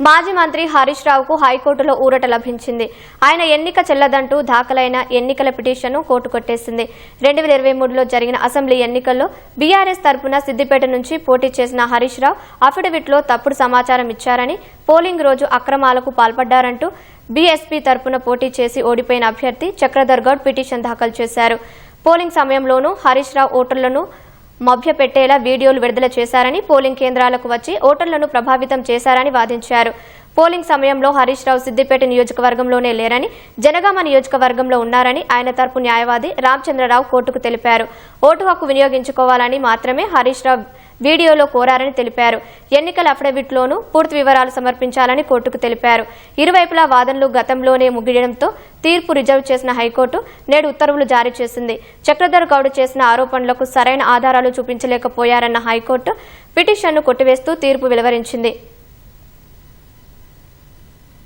మాజీ మంత్రి హరీష్ రావుకు హైకోర్టులో ఊరట లభించింది. ఆయన ఎన్నిక చెల్లదంటూ దాఖలైన ఎన్నికల పిటిషన్ను కోర్టు కొట్టేసింది. రెండు వేల ఇరవై మూడులో జరిగిన అసెంబ్లీ ఎన్నికల్లో బీఆర్ఎస్ తరపున సిద్దిపేట నుంచి పోటీ చేసిన హరీష్ రావు అఫిడవిట్లో తప్పుడు సమాచారం ఇచ్చారని పోలింగ్ రోజు అక్రమాలకు పాల్పడ్డారంటూ బీఎస్పీ తరపున పోటీ చేసి ఓడిపోయిన అభ్యర్థి చక్రధర్ గౌడ్ పిటిషన్ దాఖలు చేశారు. పోలింగ్ సమయంలోనూ హరీష్ రావు ఓటర్లను మభ్యపెట్టేలా వీడియోలు విడుదల చేశారని పోలింగ్ కేంద్రాలకు వచ్చి ఓటర్లను ప్రభావితం చేశారని వాదించారు. పోలింగ్ సమయంలో హరీష్ రావు సిద్దిపేట నియోజకవర్గంలోనే లేరని జనగామ నియోజకవర్గంలో ఉన్నారని ఆయన తరపు న్యాయవాది రామచంద్రరావు కోర్టుకు తెలిపారు. ఓటు హక్కు వినియోగించుకోవాలని మాత్రమే హరీష్ రావు వీడియోలో కోరారని తెలిపారు. ఎన్నికల అఫిడవిట్లోనూ పూర్తి వివరాలు సమర్పించాలని కోర్టుకు తెలిపారు. ఇరువైపులా వాదనలు గతంలోనే ముగియడంతో తీర్పు రిజర్వ్ చేసిన హైకోర్టు నేడు ఉత్తర్వులు జారీ చేసింది. చక్రధర్ గౌడ్ చేసిన ఆరోపణలకు సరైన ఆధారాలు చూపించలేకపోయారన్న హైకోర్టు పిటిషన్ను కొట్టివేస్తూ తీర్పు వెలువరించింది.